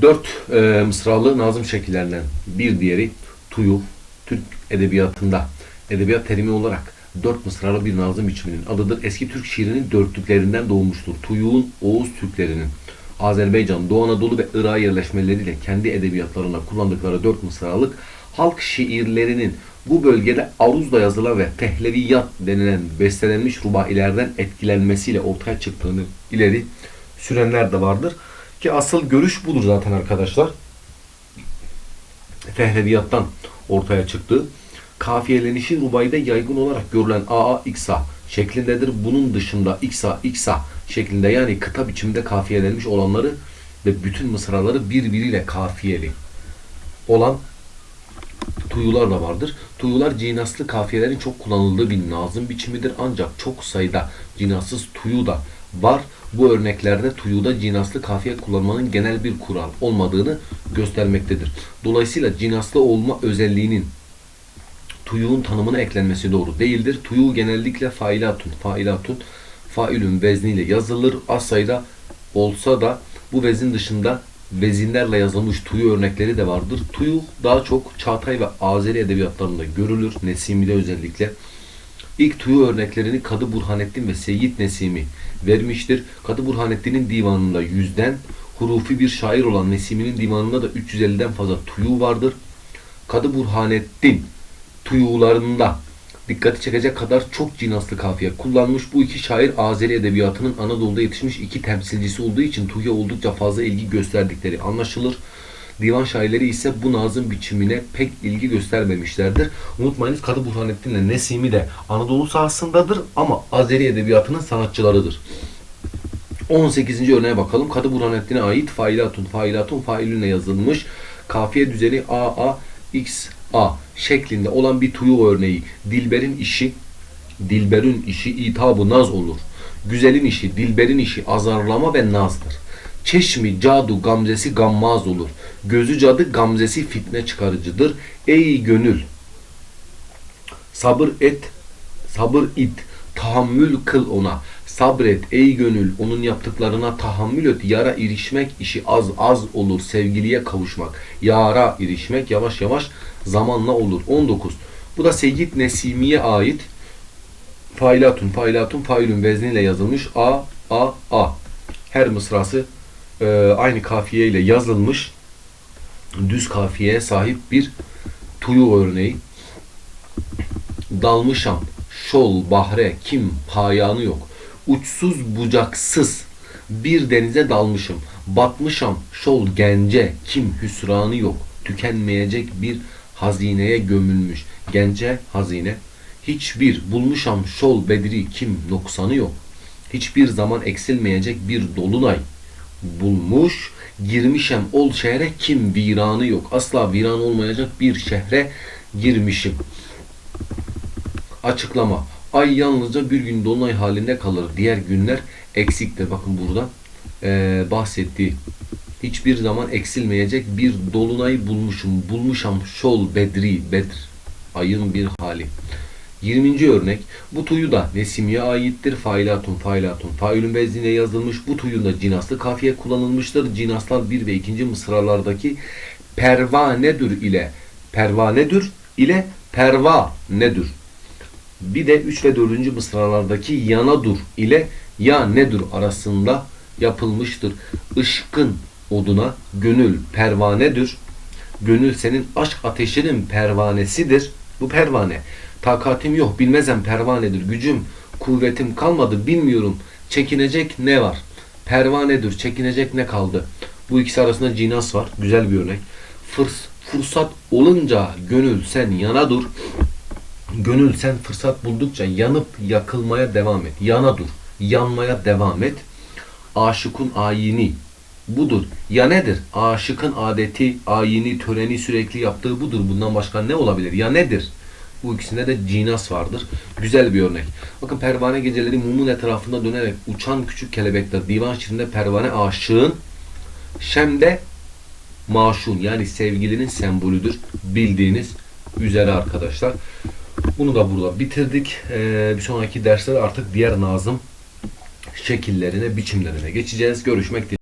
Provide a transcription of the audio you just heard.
Dört e, mısralı nazım şekillerinden bir diğeri tuyu. Türk edebiyatında edebiyat terimi olarak dört mısralı bir nazım biçiminin adıdır. Eski Türk şiirinin dörtlüklerinden doğmuştur. Tuyuğun Oğuz Türklerinin Azerbaycan, Doğu Anadolu ve Irak yerleşmeleriyle kendi edebiyatlarına kullandıkları dört mısralık halk şiirlerinin bu bölgede aruzla yazılan ve tehleviyat denilen bestelenmiş rubailerden etkilenmesiyle ortaya çıktığını ileri sürenler de vardır. Ki asıl görüş budur zaten arkadaşlar. Fehleviyattan ortaya çıktı. Kafiyelenişi rubayda yaygın olarak görülen AA iksa şeklindedir. Bunun dışında iksa iksa şeklinde yani kıta biçiminde kafiyelenmiş olanları ve bütün mısraları birbiriyle kafiyeli olan tuyular da vardır. Tuyular cinaslı kafiyelerin çok kullanıldığı bir nazım biçimidir. Ancak çok sayıda cinassız tuyu da var. Bu örneklerde tuyuda cinaslı kafiye kullanmanın genel bir kural olmadığını göstermektedir. Dolayısıyla cinaslı olma özelliğinin tuyuğun tanımına eklenmesi doğru değildir. Tuyu genellikle failatun, failatun, failün vezniyle yazılır. Az sayıda olsa da bu vezin dışında vezinlerle yazılmış tuyu örnekleri de vardır. Tuyu daha çok Çağatay ve Azeri edebiyatlarında görülür. Nesimi'de özellikle. İlk tuyu örneklerini Kadı Burhanettin ve Seyyid Nesimi vermiştir. Kadı Burhanettin'in divanında yüzden, hurufi bir şair olan Nesimi'nin divanında da 350'den fazla tuyu vardır. Kadı Burhanettin tuyularında dikkati çekecek kadar çok cinaslı kafiye kullanmış. Bu iki şair Azeri edebiyatının Anadolu'da yetişmiş iki temsilcisi olduğu için tuya oldukça fazla ilgi gösterdikleri anlaşılır. Divan şairleri ise bu nazım biçimine pek ilgi göstermemişlerdir. Unutmayınız Kadı Burhanettin ile Nesimi de Anadolu sahasındadır ama Azeri edebiyatının sanatçılarıdır. 18. örneğe bakalım. Kadı Burhanettin'e ait failatun, failatun, failünle yazılmış. Kafiye düzeni A, A, X, şeklinde olan bir tuyu örneği. Dilber'in işi, Dilber'in işi itabı naz olur. Güzelin işi, Dilber'in işi azarlama ve nazdır. Çeşmi, cadu, gamzesi gammaz olur. Gözü cadı, gamzesi fitne çıkarıcıdır. Ey gönül, sabır et, sabır it, tahammül kıl ona. Sabret ey gönül, onun yaptıklarına tahammül et. Yara irişmek işi az az olur. Sevgiliye kavuşmak. Yara irişmek yavaş yavaş zamanla olur. 19. Bu da Seyyid Nesimi'ye ait failatun, failatun, failun vezniyle yazılmış. A, A, A. Her mısrası e, aynı kafiye ile yazılmış. Düz kafiyeye sahip bir tuyu örneği. Dalmışam, şol, bahre, kim, payanı yok. Uçsuz bucaksız bir denize dalmışım. Batmışam, şol, gence, kim, hüsranı yok. Tükenmeyecek bir hazineye gömülmüş. Gence, hazine. Hiçbir bulmuşam, şol, bedri, kim, noksanı yok. Hiçbir zaman eksilmeyecek bir dolunay bulmuş. Girmişem ol şehre kim viranı yok. Asla viran olmayacak bir şehre girmişim. Açıklama. Ay yalnızca bir gün dolunay halinde kalır. Diğer günler eksiktir. Bakın burada eee bahsettiği hiçbir zaman eksilmeyecek bir dolunay bulmuşum. Bulmuşam şol bedri bedr. Ayın bir hali. 20. örnek. Bu tuyu da Nesimi'ye aittir. Failatun, failatun, failün veznine yazılmış. Bu tuyunda cinaslı kafiye kullanılmıştır. Cinaslar 1 ve 2. mısralardaki pervanedür ile pervanedür ile perva nedir? Bir de 3 ve 4. mısralardaki yanadur ile ya nedir arasında yapılmıştır. Işkın oduna gönül pervanedir. Gönül senin aşk ateşinin pervanesidir. Bu pervane. Takatim yok bilmezem pervanedir. Gücüm, kuvvetim kalmadı bilmiyorum. Çekinecek ne var? Pervanedir. Çekinecek ne kaldı? Bu ikisi arasında cinas var. Güzel bir örnek. Fırs, fırsat olunca gönül sen yana dur. Gönül sen fırsat buldukça yanıp yakılmaya devam et. Yana dur. Yanmaya devam et. Aşıkun ayini budur. Ya nedir? Aşıkın adeti, ayini, töreni sürekli yaptığı budur. Bundan başka ne olabilir? Ya nedir? Bu ikisinde de cinas vardır. Güzel bir örnek. Bakın pervane geceleri mumun etrafında dönerek uçan küçük kelebekler. Divan şiirinde pervane aşığın şemde maşun yani sevgilinin sembolüdür. Bildiğiniz üzere arkadaşlar. Bunu da burada bitirdik. Ee, bir sonraki derslerde artık diğer nazım şekillerine, biçimlerine geçeceğiz. Görüşmek dileğiyle.